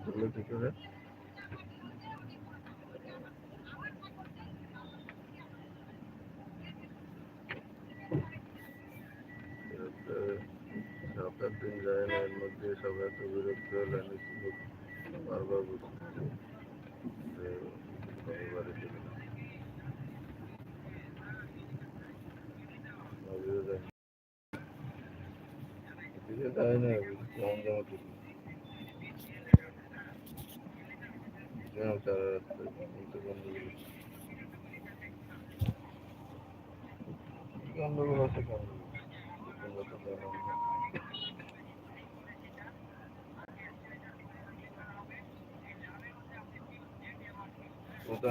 ধরলো কি করে সাত দিন যায় না, এর মধ্যে সব এত বিরক্ত হলে আমি বলব? বারবার চলে যায় না। চারা রাস্তায় গন্ডগোল আছে গন্ডগোল তোমরা তো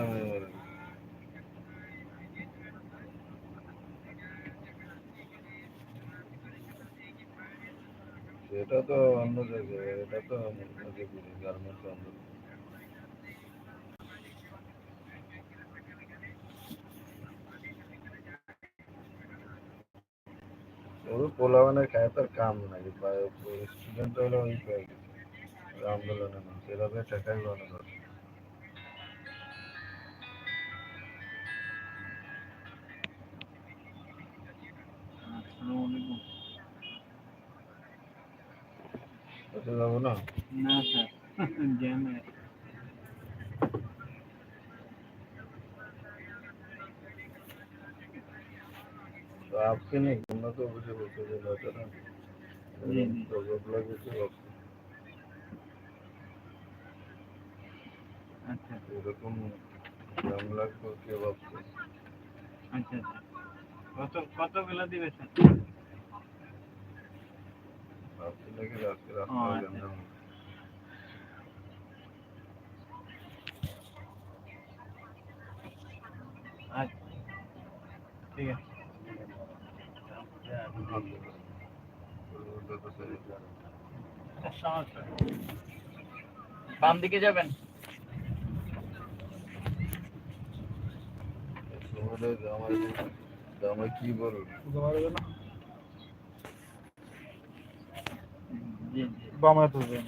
মেরে মারে সেটা তো অন্য জায়গায় এটা তো গার্মেন্টস আন্দোলন ওর পোলাবানের খায় তার কাম নাই স্টুডেন্ট হলে ওই পেয়ে গেছে। আন্দোলনে না, সেভাবে মনে করে কোথায় যাব না না স্যার জ্যামে आपके नहीं घूमना तो मुझे बोलते थे ना था ना जी, जी। तो जब लगे थे आप আচ্ছা এরকম দাম লাগবে কে ভাবছে আচ্ছা আচ্ছা কত কতগুলো দিবে স্যার ভাবছি নাকি আজকে ও, রাস্তায় আচ্ছা। গেলাম আচ্ছা ঠিক আছে সমস্যা নেই। বাম দিকে যাবেন। কি জি বামে তুলবেন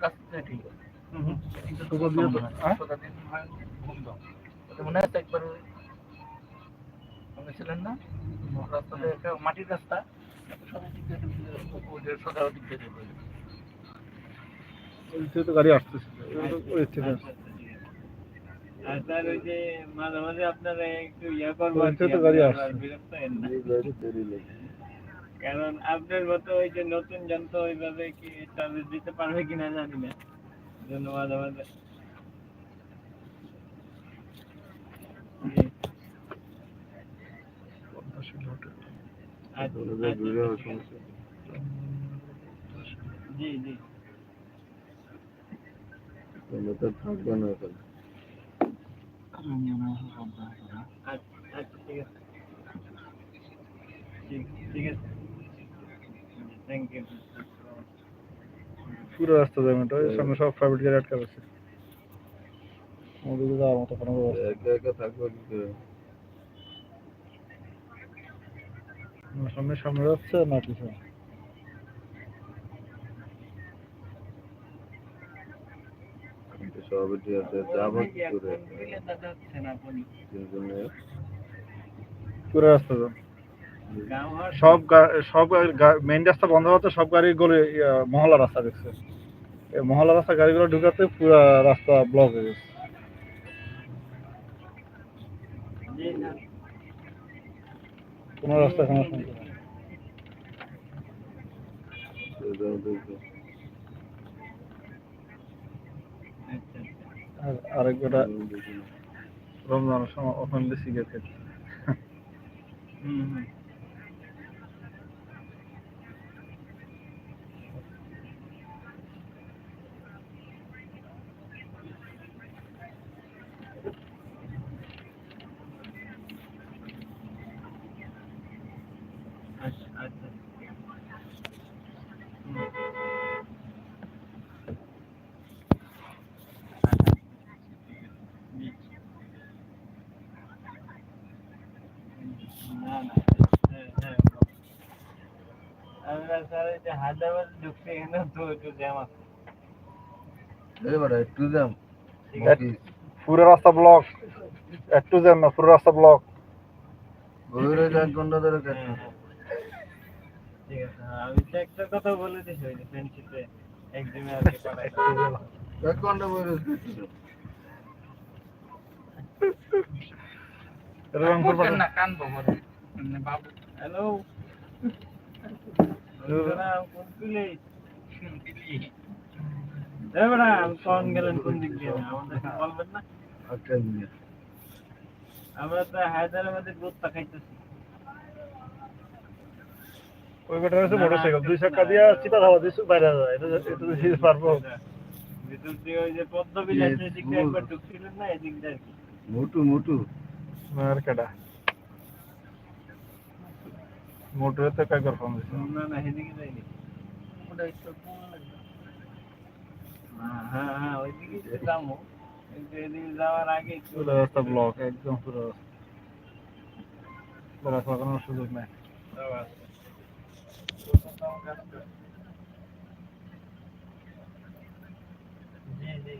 কাজটা ঠিক আছে? বলেছিলেন না রাস্তাতে একটা মাটির রাস্তা সোজা দিক দিয়ে সোজা দিক দিয়ে যাবে। ওই থেকে তো গাড়ি আসতেছে ওই থেকে ঠিক আছে। আর স্যার ওই যে মাঝে মাঝে আপনারা একটু ইয়া তো গাড়ি আসছে। বিরক্ত না। কারণ আপনার মতো ওই যে নতুন যন্ত্র ওইভাবে কি সার্ভিস দিতে পারবে কিনা জানি না জন্য মাঝে মাঝে জি, আচ্ছা, ওদের আচ্ছা, ঘুরে ঠিক আছে। সমস্যা জি জি। তোমরা তো থাকবে না এখানে। আচ্ছা আচ্ছা আছে। থ্যাংক ইউ পুরো রাস্তা যাবেন ওই সামনে সব প্রাইভেট গাড়ি আটকা আছে। ওদিকে যাওয়ার মতো কোনো ব্যবস্থা একা একা থাকবে কি করে না, সামনে সামনে যাচ্ছে না পুরো রাস্তা সব সব মেইন রাস্তা বন্ধ সব গলে মহলা রাস্তা দেখছে। মহলা রাস্তা গাড়িগুলো ঢুকাতে পুরো রাস্তা ব্লক হয়ে গেছে। কোনো রাস্তা আচ্ছা আচ্ছা আর আরেক গোটা রমজানের সময় ওখানে সিগারেট খেতে। হুম হুম আচ্ছা আচ্ছা হুম। আচ্ছা, জি। না না হ্যাঁ হ্যাঁ আমরা স্যার এই যে হায়দ্রাবাদ ঢুকতে এখানে তো একটু জ্যাম আছে এবারে একটু যাম এক- পুরো রাস্তা ব্লক একটু জ্যাম না পুরো রাস্তা ব্লক গভীরে এক ঘণ্টা ধরে ঠিক আছে হ্যাঁ, আমি তো একটা কথা বলে দিছি ওই ফ্রেন্ডশিপে একদিনে আর কি পাঠাই। রংপুর পাঠান। কোন আমরা তো হায়দ্রাবাদে গুত্তা খাইতেছি। ওই বেটার হচ্ছে মোটরসাইকেল। দুই চাকা দিয়ে চিপা ধাওয়া দিয়েছে বাইরে যায় এটা এটা তো দিতে পারব। ভিতর দিয়ে ওই যে পদ্ম বিলাস এদিক একবার ঢুকছিলেন না এদিক দিয়ে মোটু মোটু। কেডা? মোটরে তো কয়েকবার ফোন দিছে। না না এদিকে যাইনি ওটা একটু কোন লাগবে। হ্যাঁ হ্যাঁ ওইদিকে যাব এদিকে যাওয়ার আগে রাস্তা ব্লক একদম পুরো রাস্তা। কোনো সুযোগ নাই। যাওয়া আছে। জি জি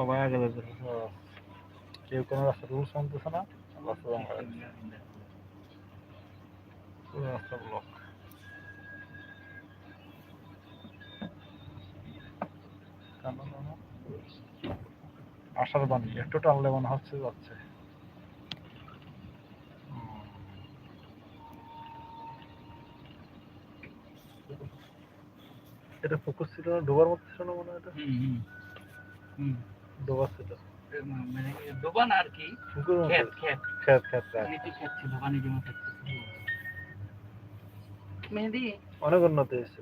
সবাই আগে যেতেছে কেউ কোনো রাস্তা রুলস মানতেছে না রাস্তা রং পুরো রাস্তা ব্লক আশার বাণী একটু টানলে মনে হচ্ছে যাচ্ছে। এটা ফোকাস ছিল না ডোবার মধ্যে ছিল না মনে হয় এটা? ডোবার ছিল মানে দোকান আর কি? পুকুর খেত মধ্যে খেত খেত খেত খেত। নিচে খেত ছিল পানি জমা থাকতো মেহেদি? অনেক উন্নতি হয়েছে।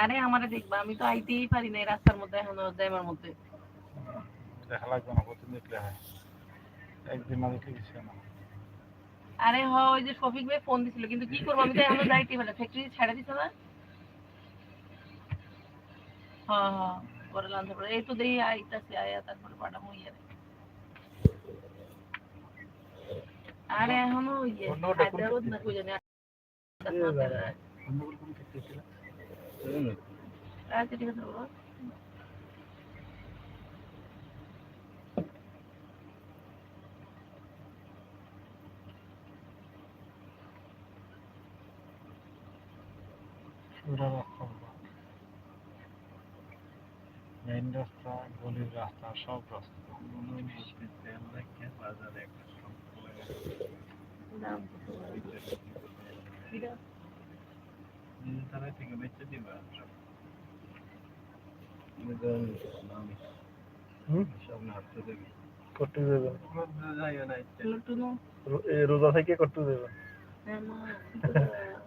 আরে আমারে দেখবা আমি তো আইতেই পারি না রাস্তার মধ্যে এখনও জ্যামের মধ্যে। দেখা লাগবে না প্রতিদিন দেখলে হয়। একদিন না দেখলে কিছু না। আরে হ ওই যে শফিক ভাই ফোন দিছিল কিন্তু কি করব? আমি তো এখনও যাইতে পারি ফ্যাক্টরি ছেড়ে দিছে না? হ্যাঁ হ্যাঁ পরে লাঞ্চ পরে এই তো দেখি আইতাছে আয়া তারপরে পাঠাবো ইয়ারে আরে এখনও ওই যে অন্যটা কোন হায়দ্রাবাদ না কই জানি আচ্ছা ঠিক আছে বাবা পুরো রাস্তা মেইন রাস্তা গলির রাস্তা সব রাস্তা? কিরা? থেকে বেঁচে দিবা করতে এই রোজা থেকে করতে হ্যাঁ, মা,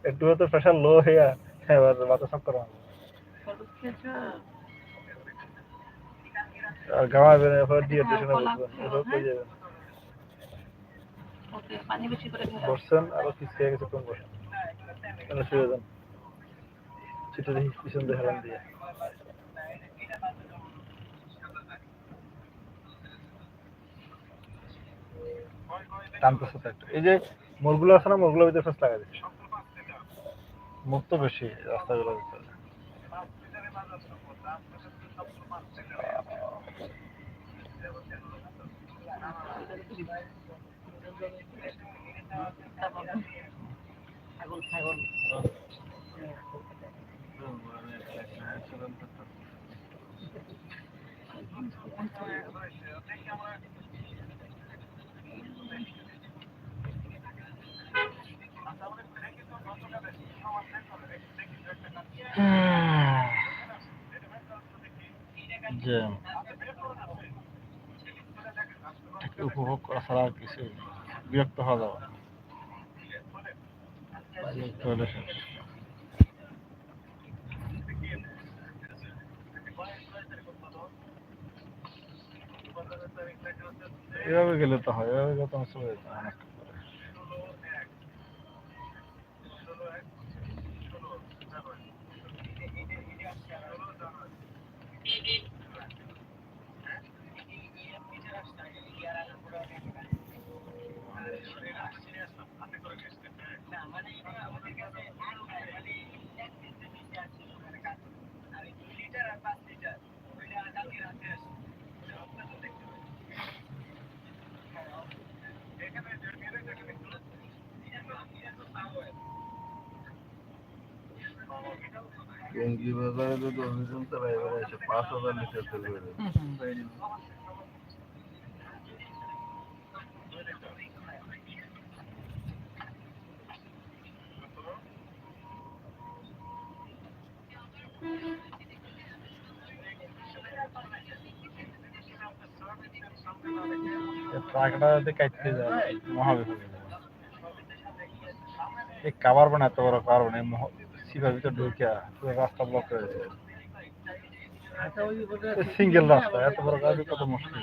একটু হয়তো প্রেশার লো হয়ে এবার মাথা সব করা? আর ঘামাবেন এরপর ডিহাইড্রেশনে বসবেন এসব হয়ে হ্যাঁ? যাবেন বসছেন আরও বসেন। শুয়ে যান। দেখি পিছন দিয়ে হেলান দিয়ে। টানতেছে তো একটু। এই যে মোড়গুলো আছে না মোড়গুলোর ভিতরে ফেস লাগাই দিচ্ছে মুখ তো বেশি রাস্তাগুলোর ভিতরে ছাগল উপভোগ করা ছাড়া আর কিছু বিরক্ত হওয়া যাবে এভাবে গেলে তো হয় এভাবে গেলে তো আমি চলে যেতাম অনেক টঙ্গি বাজারে যদি অভিযান চালায় এবারে এসে পাঁচ হাজার লিটার তেল বেড়ে ট্রাকটা যদি কাটতে যায়, মহাবিপদ। এই কাবার বানা এত বড় কাবার বানা সিভার ভিতর ঢুকিয়া পুরো রাস্তা ব্লক করে দিয়েছে আচ্ছা ওটা সিঙ্গেল রাস্তা। এত বড় গাড়ি কত মুশকিল?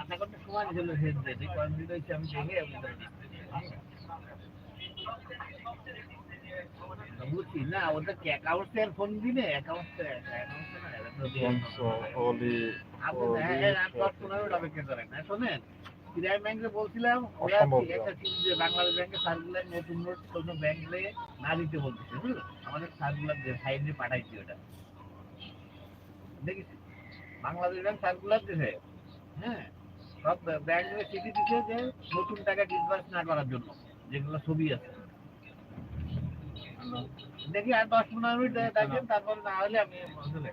বুঝছি না অ্যাকাউন্টে ফোন দিনে অ্যাকাউন্টে অ্যাকাউন্টে না হ্যাঁ হ্যাঁ কে না শোনেন। প্রাইম ব্যাংকে বলছিলাম ওরা একটা চিঠি যে বাংলাদেশ ব্যাংকে সার্কুলার নতুন নোট কোনো ব্যাংকে না দিতে বলতেছে বুঝলো? আমাদের সার্কুলার যে সাইডে পাঠাইছি ওটা। দেখিস বাংলাদেশ ব্যাংক সার্কুলার দিছে হ্যাঁ? সব ব্যাংকে চিঠি দিছে যে নতুন টাকা ডিসবার্স না করার জন্য যেগুলো ছবি আছে। দেখি আর দশ পনেরো মিনিট দেখেন তারপর না হলে আমি আসলে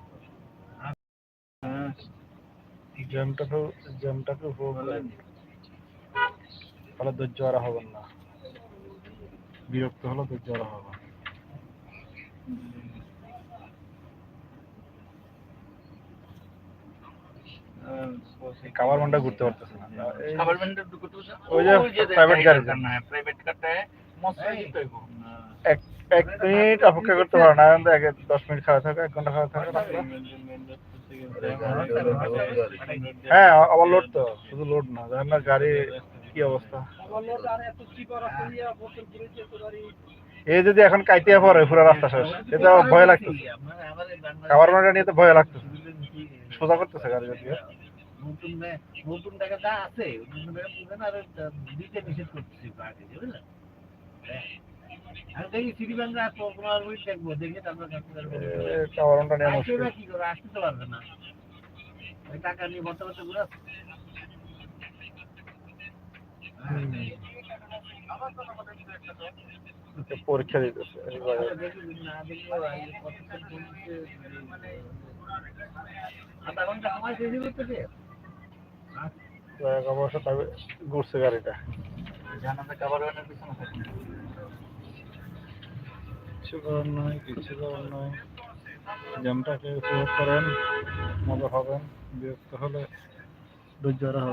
জ্যামটাকে জ্যামটাকে প্রবলেম তাহলে ধৈর্য আর হবেন না। বিরক্ত হলে ধৈর্য আর হবে কাভার মানটা ঘুরতে পারতেছে না। এই খাবার ব্যান্ডের ঢুকে ওই যে private গাড়ি না প্রাইভেট কারটা এক এক মিনিট অপেক্ষা করতে পারে না এক দশ মিনিট খাওয়া থাকে এক ঘণ্টা খাওয়া থাকে রাস্তা। হ্যাঁ আবার লোড তো শুধু লোড না না গাড়ি কি অবস্থা? এই যদি এখন কাইতে পড়ে পুরো রাস্তা শেষ। এটা ভয় লাগতেছে। খাবার মানটা নিয়ে তো ভয় লাগতেছে। সোজা করতেছে গাড়ি যদি। নতুন নতুন টাকা যা আছে আর দিতে নিষেধ করতেছি আগে বুঝলেন নিয়ে আসবে মুশকিল। না কি করে আসতে পারবে না ওই টাকা নিয়ে বর্তমানে বর্তমানে ঘুরে আসছে। তো পরীক্ষা দিতেছে এই বাজারে। দেখি না দেখি এই কতক্ষণ চলছে, আধা ঘণ্টা সময় শেষ হয়ে গেছে অবশ্য তবে ঘুরছে গাড়িটা কিছু করার নয় কিছু করার নয় জ্যামটাকে উপভোগ করেন, মজা পাবেন, বিরক্ত হলে ধৈর্য হারা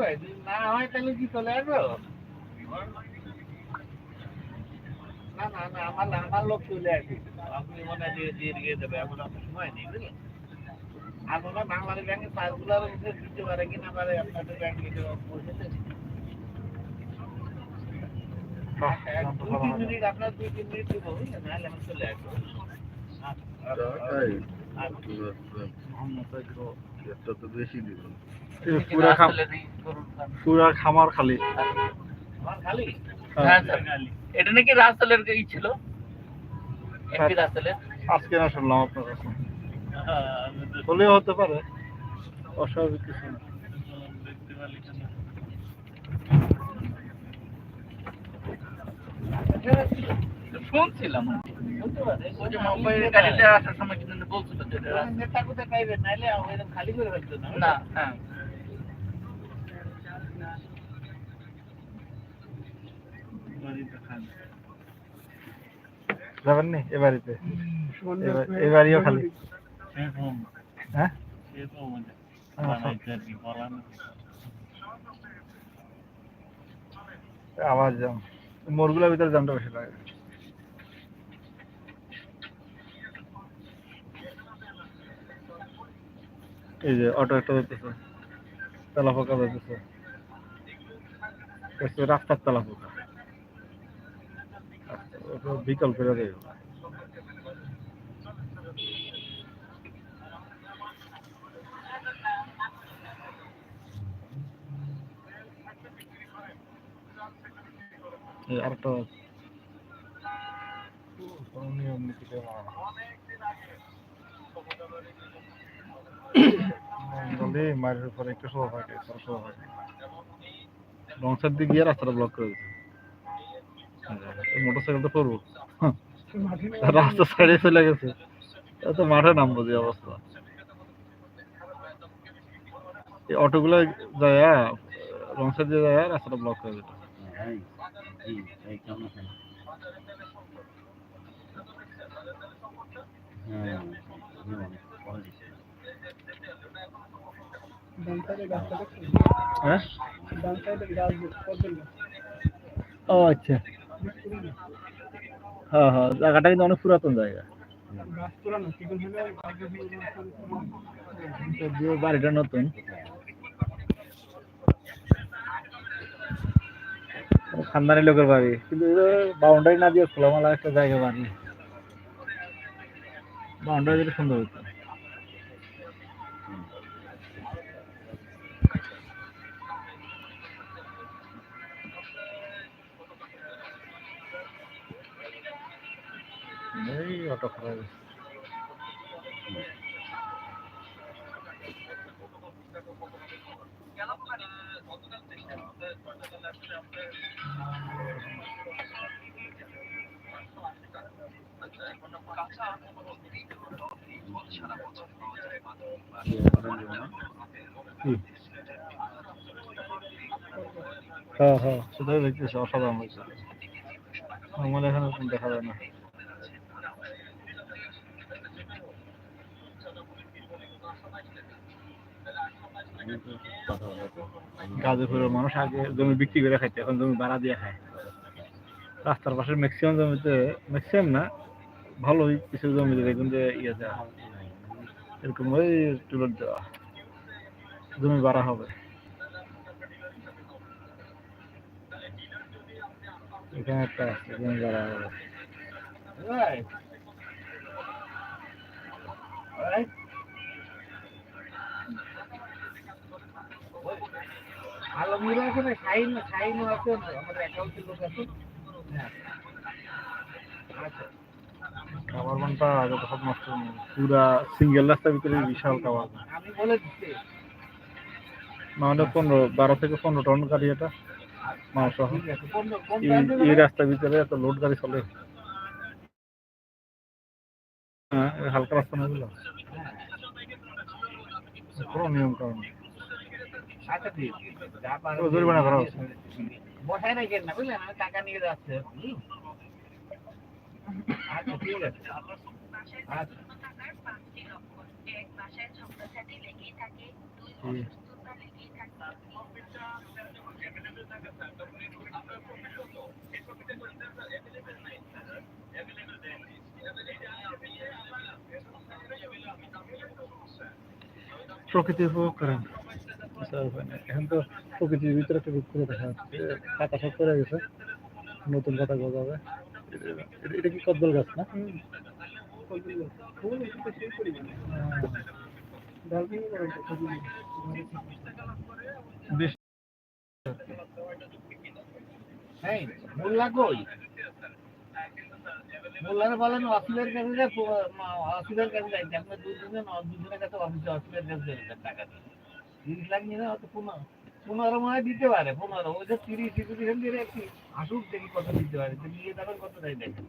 যদি না হয় তাহলে কি চলে আসব? না না না আমার আমার লোক চলে আসবে। আপনি মনে হয় দিয়ে দিয়ে দিয়ে দেবে এখন আপনার সময় নেই বুঝলেন? আপনারা বাংলাদেশ ব্যাংকের সার্কুলার দিতে পারে কি না পারে আপনাদের ব্যাংকে বসেছে। দুই তিন মিনিট আপনার দুই তিন মিনিট দেবো বুঝলেন? নাহলে আমি চলে আসব। আচ্ছা। একটা তো বেশি এই পুরা খাম পুরা খামার খালি। খালি? হ্যাঁ, এটা নাকি রাসেলের ই ছিল? এমপি রাসেলের? আজকে না শুনলাম আপনার কাছে। হলেও হতে পারে। অস্বাভাবিক কিছু না। শুনছিলাম। বুঝতে পারে। ওই যে মোবাইলের গাড়িতে আসার সময় কিন্তু বলছিল যে এটা রাস্তা- নেতা কোথায় পাইবেন নাইলে এরকম খালি করে ফেলতো না না হ্যাঁ যাবেন নি? এ বাড়িতে? এবার- এ বাড়িও খালি? হ্যাঁ। আবার যাম মোরগুলোর ভিতরে জামটা বেশি লাগে এই যে অটো একটা যেতেছে তেলা পোকা যেতেছে রাস্তার তেলা পোকা আচ্ছা, ওটা বিকল করে দেয় আরেকটা নিয়ম নীতি করে না। মায়ের উপরে একটু শোয়া থাকে শোয়া থাকে লঞ্চের দিকে গিয়ে রাস্তাটা ব্লক করে দিচ্ছে মোটর সাইকেলটা করব। রাস্তা সাইডে চলে গেছে। তো মাঠে নামবো যে অবস্থা। এই অটোগুলো যায় লঞ্চের দিয়ে যায় রাস্তাটা ব্লক করে হ্যাঁ? ও আচ্ছা। হ্যাঁ হ্যাঁ জায়গাটা কিন্তু অনেক পুরাতন জায়গা। বাড়িটা নতুন। খানদানি লোকের বাড়ি। কিন্তু বাউন্ডারি না দিয়ে খোলামেলা একটা জায়গা বাড়ি বাউন্ডারি দিলে সুন্দর হতো অটো খারাপ হ্যাঁ হ্যাঁ সেটাই দেখতেছি অসাধারণ হয়েছে আমার এখানে দেখা যায় না। গাজীপুরের মানুষ আগে জমি বিক্রি করে খাইতে, এখন জমি ভাড়া দিয়ে খায়। রাস্তার পাশে ম্যাক্সিমাম জমিতে ম্যাক্সিমাম না ভালোই কিছু জমিতে দেখুন যে ইয়ে দেওয়া এরকম ওই টুলোর দেওয়া জমি বাড়া হবে। এখানে একটা জমি বাড়া হবে. Right. আলমগীর আছে না শাহিন শাহিনও আছে আমাদের অ্যাকাউন্টের লোক আছে। হ্যাঁ আচ্ছা খাবার বানটা সব নষ্ট পুরা সিঙ্গেল রাস্তার ভিতরে বিশাল খাবার বান। আমি বলে দিচ্ছি। না পনেরো বারো থেকে পনেরো টন গাড়ি এটা এই রাস্তার ভিতরে এত লোড গাড়ি চলে। হ্যাঁ হালকা রাস্তা না নিয়ম কারণ আচ্ছা ঠিক আছে যা পারো তো জরিমানা করা হচ্ছে। বসায় রাখেন না বুঝলেন? আমি টাকা নিয়ে যাচ্ছে আচ্ছা ঠিক আছে। আচ্ছা। প্রকৃতি উপভোগ করেন। এখন তো প্রকৃতির ভিতরে একটা রূপ করে দেখা যাচ্ছে। পাতা সব করে গেছে। নতুন পাতা গজাবে। এটা- কি কদবেল গাছ না? মোল্লা কই? মোল্লারে বলেন অসিলের কাছে অসিলের কাছে যাইতে আপনি দুজনে দুজনের কাছে তিরিশ লাখ নিয়ে না হয়তো পনেরো পনেরো মনে দিতে পারে পনেরো। ওই যে তিরিশ রিপিটেশন দিয়ে একটি আসুক দেখি কত দিতে পারে। তো নিয়ে যাবেন কত দেয় দেখেন।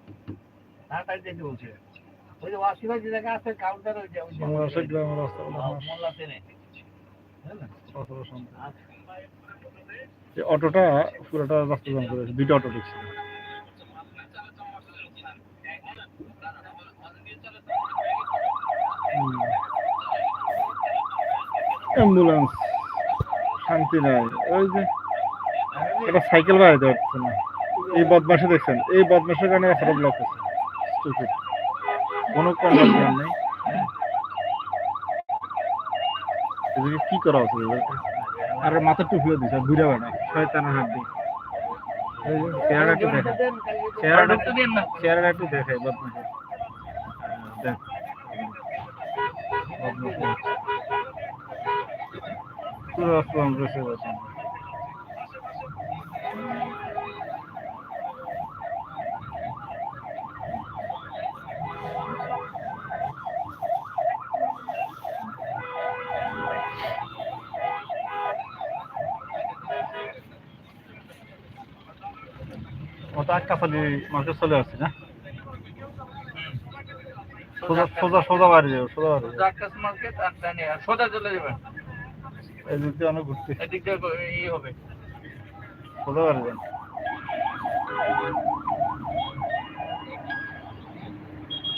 তাড়াতাড়ি যেতে বলছে। ওই যে ওয়াসিফা যে জায়গা আছে কাউন্টার ওই যে মোল্লা যে অটোটা পুরোটা রাস্তা জাম করেছে দুইটা অটো ঢুকছে। অ্যাম্বুলেন্স, শান্তি নাই। ওই যে একটা সাইকেল বাড়াইতে পারছে না। এই বদমাসে দেখছেন? এই বদমাসের কারণে রাস্তাটা ব্লক হচ্ছে কোনো কন্ট্রোল নেই। কি করা উচিত? আর মাথা টুপিও দিছে বুড়া বেড়া শয়তানের হাত যে চেহারা একটু দেখে চেহারাটা চেহারাটা একটু দেখে বদমাসের দেখ। বদমাসের। পুরো অস্ত্র বসে গেছে ওটা একটা খালি মার্কেট চলে আসছে না সোজা সোজা সোজা বাড়ি যাবে সোজা বাড়ি যাবে আকাশ মার্কেট আর ডানে আর সোজা চলে যাবেন এই দিয়ে অনেক ঘুরতে। এদিক দিয়ে ই হবে। সোজা বাড়ি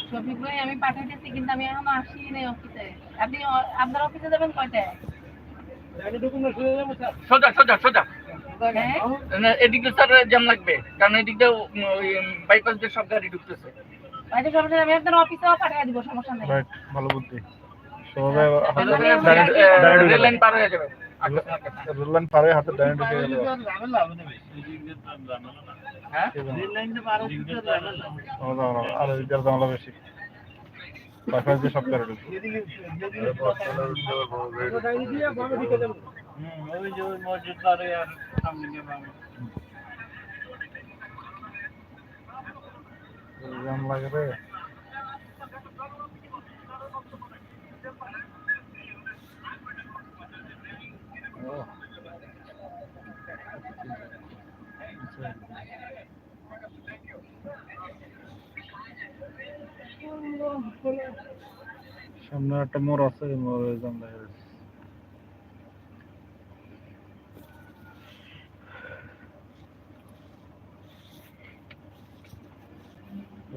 শফিক ভাই আমি পাঠাইতেছি কিন্তু আমি এখনও আসি নাই অফিসে আপনি আপনার অফিসে যাবেন কয়টায়? সোজা সোজা সোজা। হ্যাঁ? এদিক দিয়ে স্যার জ্যাম লাগবে কারণ এদিক দিয়ে বাইপাস দিয়ে সব গাড়ি ঢুকতেছে। আচ্ছা সমস্যা আমি আপনার অফিসেও পাঠিয়ে দিব সমস্যা নেই। ভালো বুদ্ধি। সোজা সোজা করে আমরা- ডাইরেক্ট, ডাইরেক্ট রেল লাইন পার হয়ে যাবে। রেল লাইন পারে হাতে ডাইরেক্ট ঢুকে গেল। হ্যাঁ রেল পার আর এদিকে জামলা বেশি বাইপাস দিয়ে সব গাড়ি ঢুকে যেদিকে- যেদিকে আরে বর্তমানে উঠতে পারব, গাড়ি হুম, ওই যে মসজিদ পারে আর সামনে গিয়ে জাম লাগে রে। সামনে একটা মোড় আছে এই মোড়ে জাম লাগে গেছে।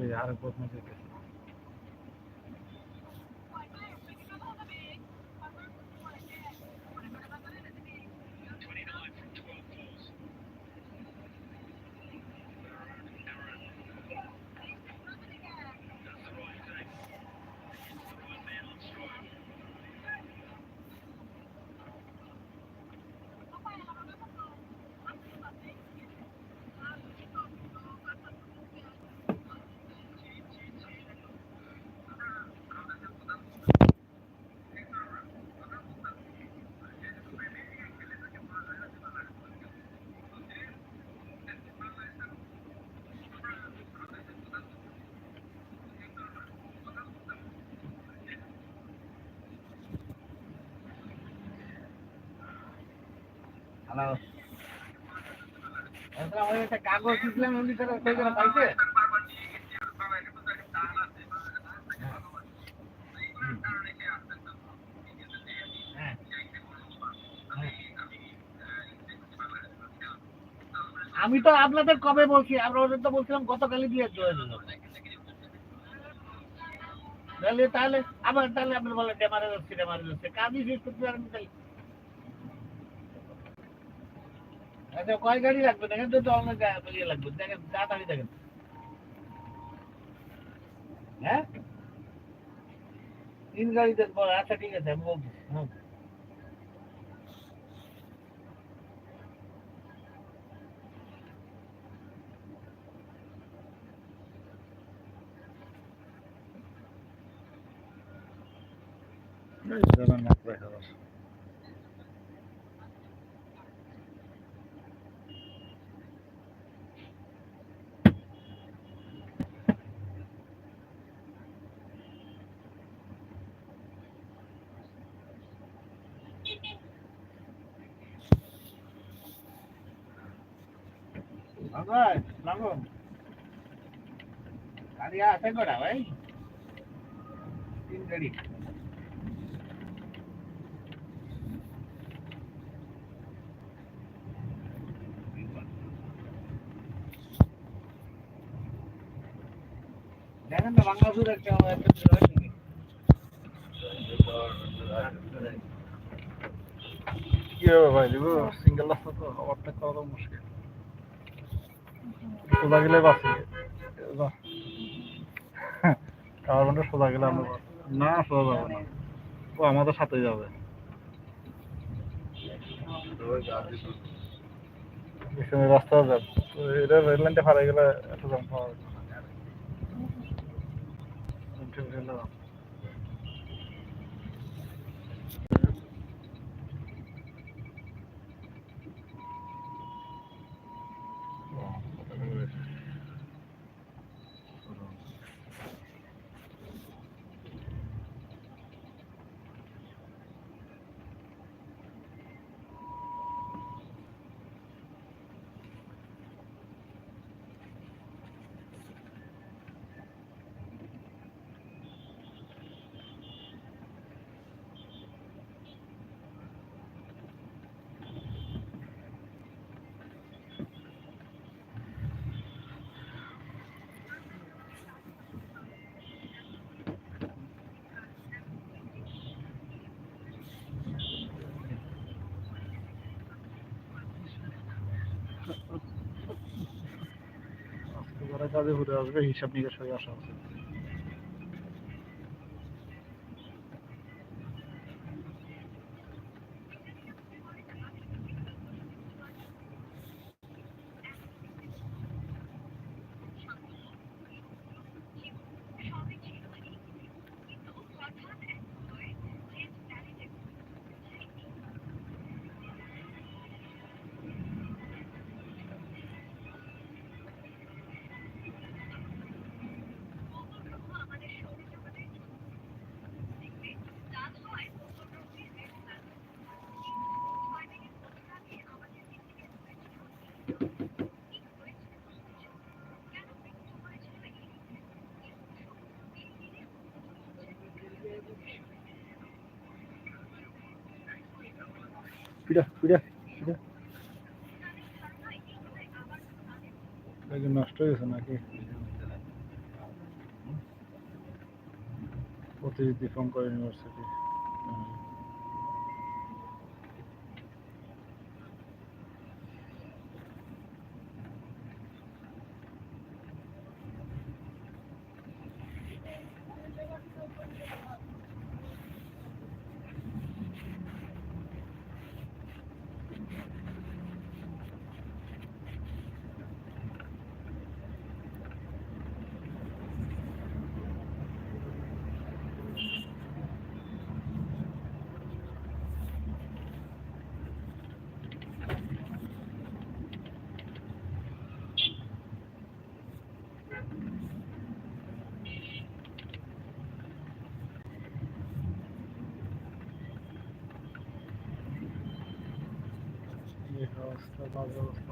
এই আরেক বদমাশ দেখতেছি। কাগজ হ্যাঁ। হ্যাঁ। আমি তো আপনাদের কবে বলছি? আমরা ওদের তো বলছিলাম গতকালই দিয়ে জয়েন তাহলে তাহলে, আবার তাহলে আপনি বলেন ডেমারে যাচ্ছে ডেমারে যাচ্ছে কাজই শেষ করতে পারেন তাহলে। আচ্ছা গাড়ি দেখেন তো ইয়ে হ্যাঁ? তিন গাড়ি দেখব আচ্ছা ঠিক আছে, আমি বলছি। হুম। ভাই তিন গাড়ি দেখেন বাংলাদেশের একটা? কি হবে ভাই, দিব? সিঙ্গেল রাস্তা তো ওভারটেক করা তো মুশকিল। সোজা গেলে বাসে কারবানটা সোজা গেলে আমরা না সোজা যাবে না। ও আমাদের সাথে যাবে। রাস্তা যাবে। এটা রেল লাইনটা হারাই গেলে এত দাম পাওয়া যাবে যারা কাজে ঘুরে আসবে হিসাব নিকাশ হয়ে আসা উচিত পিড়া এটা কি নষ্ট হয়ে গেছে নাকি? প্রতিনিধি ফোন ইউনিভার্সিটি এই অবস্থা